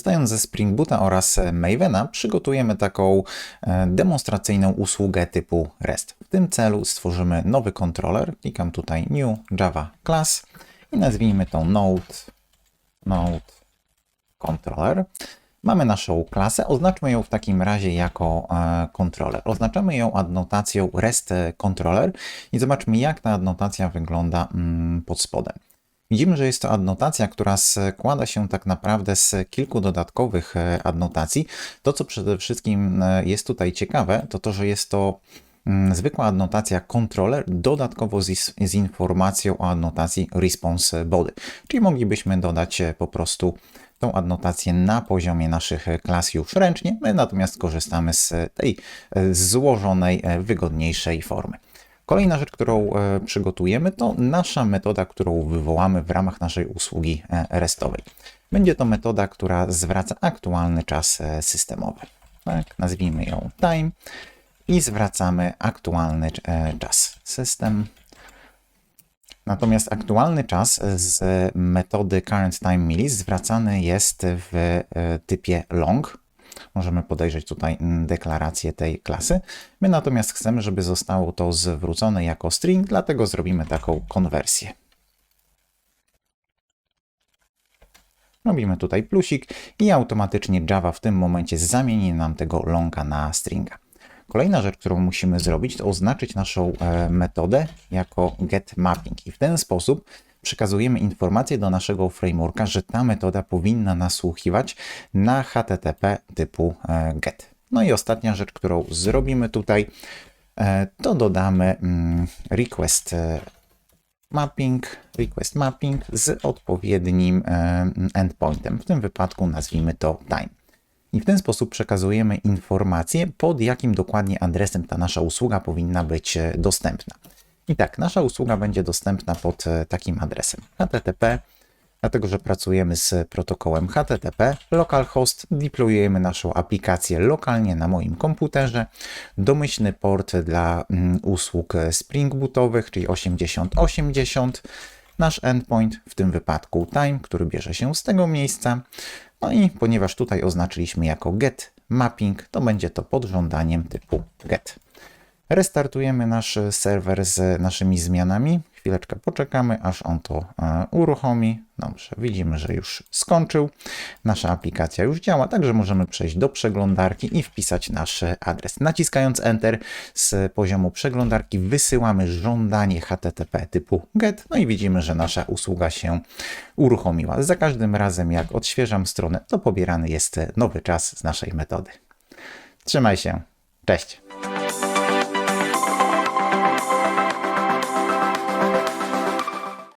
Korzystając ze Spring Boota oraz Mavena przygotujemy taką e, demonstracyjną usługę typu REST. W tym celu stworzymy nowy kontroler. Klikam tutaj New Java Class i nazwijmy to Node, Node Controller. Mamy naszą klasę, oznaczmy ją w takim razie jako e, controller. Oznaczamy ją adnotacją REST controller i zobaczmy jak ta adnotacja wygląda mm, pod spodem. Widzimy, że jest to adnotacja, która składa się tak naprawdę z kilku dodatkowych e, adnotacji. To, co przede wszystkim e, jest tutaj ciekawe, to to, że jest to mm, zwykła adnotacja controller dodatkowo z, z informacją o adnotacji response body. Czyli moglibyśmy dodać e, po prostu tą adnotację na poziomie naszych klas już ręcznie, my natomiast korzystamy z tej złożonej, wygodniejszej formy. Kolejna rzecz, którą e, przygotujemy, to nasza metoda, którą wywołamy w ramach naszej usługi e, restowej. Będzie to metoda, która zwraca aktualny czas e, systemowy. Tak, nazwijmy ją time i zwracamy aktualny czas system. Natomiast aktualny czas z metody current time millis zwracany jest w typie long, Możemy podejrzeć tutaj deklarację tej klasy. My natomiast chcemy, żeby zostało to zwrócone jako string, dlatego zrobimy taką konwersję. Robimy tutaj plusik i automatycznie Java w tym momencie zamieni nam tego longa na stringa. Kolejna rzecz, którą musimy zrobić, to oznaczyć naszą e, metodę jako getMapping i w ten sposób przekazujemy informację do naszego frameworka, że ta metoda powinna nasłuchiwać na HTTP typu e, GET. No i ostatnia rzecz, którą zrobimy tutaj, e, to dodamy mm, request e, mapping, request mapping z odpowiednim endpointem. W tym wypadku nazwijmy to time. I w ten sposób przekazujemy informację, pod jakim dokładnie adresem ta nasza usługa powinna być dostępna. I tak, nasza usługa będzie dostępna pod e, takim adresem http, dlatego że pracujemy z protokołem HTTP, localhost, deployujemy naszą aplikację lokalnie na moim komputerze, domyślny port dla mm, usług Spring Bootowych, czyli 8080, nasz endpoint, w tym wypadku time, który bierze się z tego miejsca, no i ponieważ tutaj oznaczyliśmy jako get mapping, to będzie to pod żądaniem typu get. Restartujemy nasz serwer z naszymi zmianami. Chwileczkę poczekamy, aż on to e, uruchomi. Dobrze, widzimy, że już skończył. Nasza aplikacja już działa, także możemy przejść do przeglądarki i wpisać nasz adres. Naciskając Enter z poziomu przeglądarki wysyłamy żądanie HTTP typu GET, no i widzimy, że nasza usługa się uruchomiła. Za każdym razem, jak odświeżam stronę, to pobierany jest nowy czas z naszej metody. Trzymaj się. Cześć.